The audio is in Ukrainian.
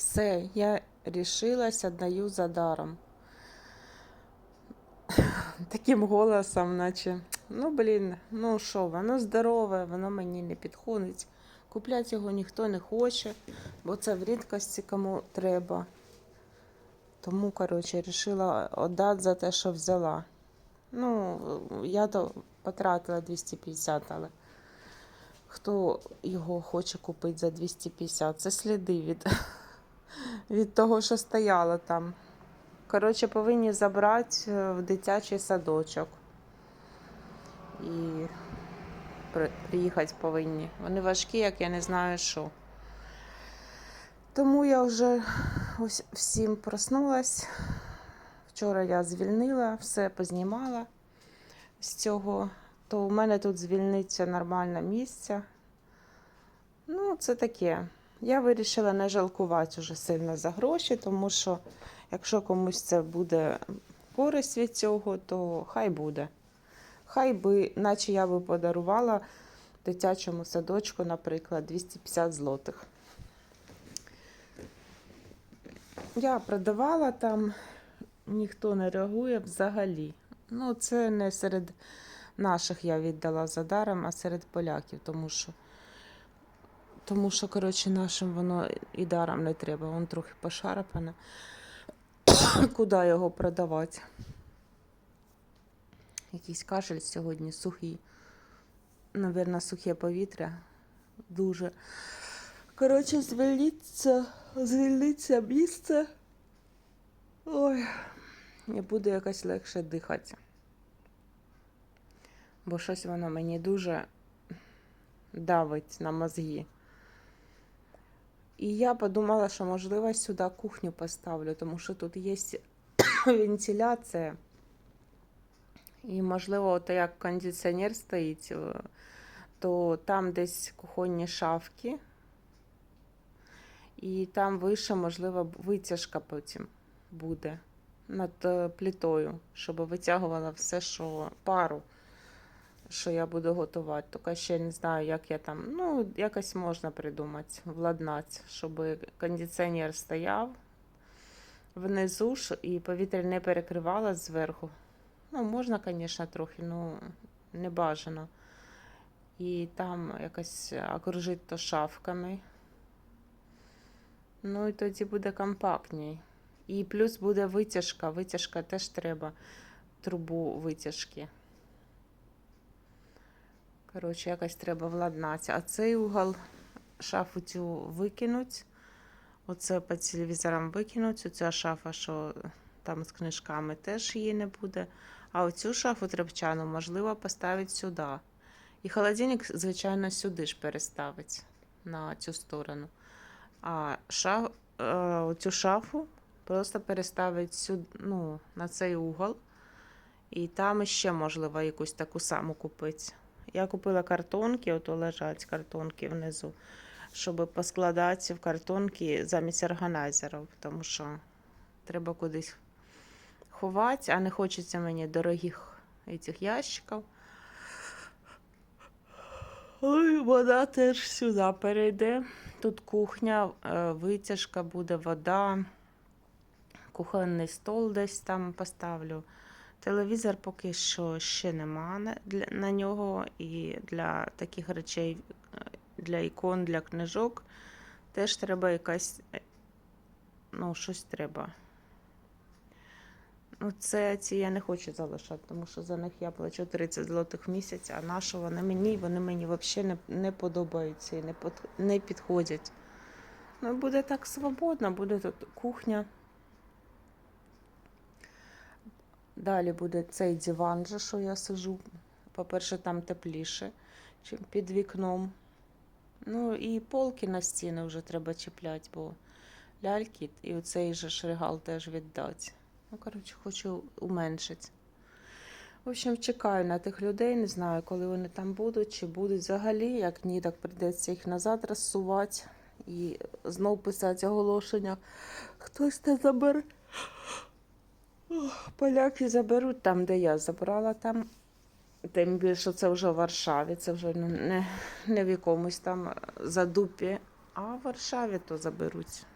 Все, я рішилась, даю за даром. Таким голосом, наче, ну блін, ну що, воно здорове, воно мені не підходить. Купляти його ніхто не хоче, бо це в рідкості кому треба. Тому, коротше, вирішила віддати за те, що взяла. Ну, я то потратила 250, але хто його хоче купити за 250? Це сліди від, від того, що стояло там. Коротше, повинні забрати е, в дитячий садочок. І приїхати повинні. Вони важкі, як я не знаю що. Тому я вже всім проснулась. Вчора я звільнила, все познімала з цього. То у мене тут звільниться нормальне місце. Ну, це таке. Я вирішила не жалкувати вже сильно за гроші, тому що якщо комусь це буде користь від цього, то хай буде. Хай би, наче я би подарувала дитячому садочку, наприклад, 250 злотих. Я продавала там, ніхто не реагує взагалі. Ну, це не серед наших я віддала за даром, а серед поляків, тому що, тому що коротше, нашим воно і даром не треба, воно трохи пошарпане. Куди його продавати? Якийсь кашель сьогодні сухий. Навірно, сухе повітря. Дуже. Коротше, звільниться, звільниться місце. Ой, і буде якось легше дихати. Бо щось воно мені дуже давить на мозги. І я подумала, що можливо сюди кухню поставлю, тому що тут є вентиляція. І, можливо, от як кондиціонер стоїть, е, то там десь кухонні шафки. І там вище, можливо, витяжка потім буде над е, плитою, щоб витягувала все, що пару, що я буду готувати. Тільки ще не знаю, як я там. Ну, якось можна придумати, владнати, щоб кондиціонер стояв внизу ж і повітря не перекривало зверху. Ну, можна, звісно, трохи, ну не бажано. І там якось окружити то шафками. Ну і тоді буде компактній. І плюс буде витяжка. Витяжка теж треба трубу витяжки. Коротше, якось треба владнати. А цей угол шафу цю викинуть. Оце по телевізорам викинуть. Оця шафа, що там з книжками, теж її не буде. А оцю шафу тряпчану можливо поставити сюди. І холодильник, звичайно, сюди ж переставить на цю сторону. А шаф, е, оцю шафу просто переставить сюди, ну, на цей угол. І там ще можливо якусь таку саму купити. Я купила картонки, ото лежать картонки внизу, щоб поскладати в картонки замість органайзерів, тому що треба кудись ховати, а не хочеться мені дорогих цих ящиків. Ой, вода теж сюди перейде. Тут кухня, е, витяжка буде, вода, кухонний стол десь там поставлю. Телевізор поки що ще нема на, нього. І для таких речей, е, для ікон, для книжок теж треба якась, е, ну, щось треба. Ну, це ці я не хочу залишати, тому що за них я плачу 30 злотих в місяць, а на що вони мені, вони мені взагалі не, не подобаються і не, под, не підходять. Ну, буде так свободно, буде тут кухня. Далі буде цей диван, же, що я сижу. По-перше, там тепліше, ніж під вікном. Ну і полки на стіни вже треба чіпляти, бо ляльки і оцей же шригал теж віддати. Ну, коротше, хочу уменшити. В общем, чекаю на тих людей, не знаю, коли вони там будуть, чи будуть взагалі. Як ні, так прийдеться їх назад розсувати і знов писати оголошення. Хтось не забере. Поляки заберуть там, де я забрала там. Тим більше це вже в Варшаві, це вже не, не, в якомусь там задупі, а в Варшаві то заберуть.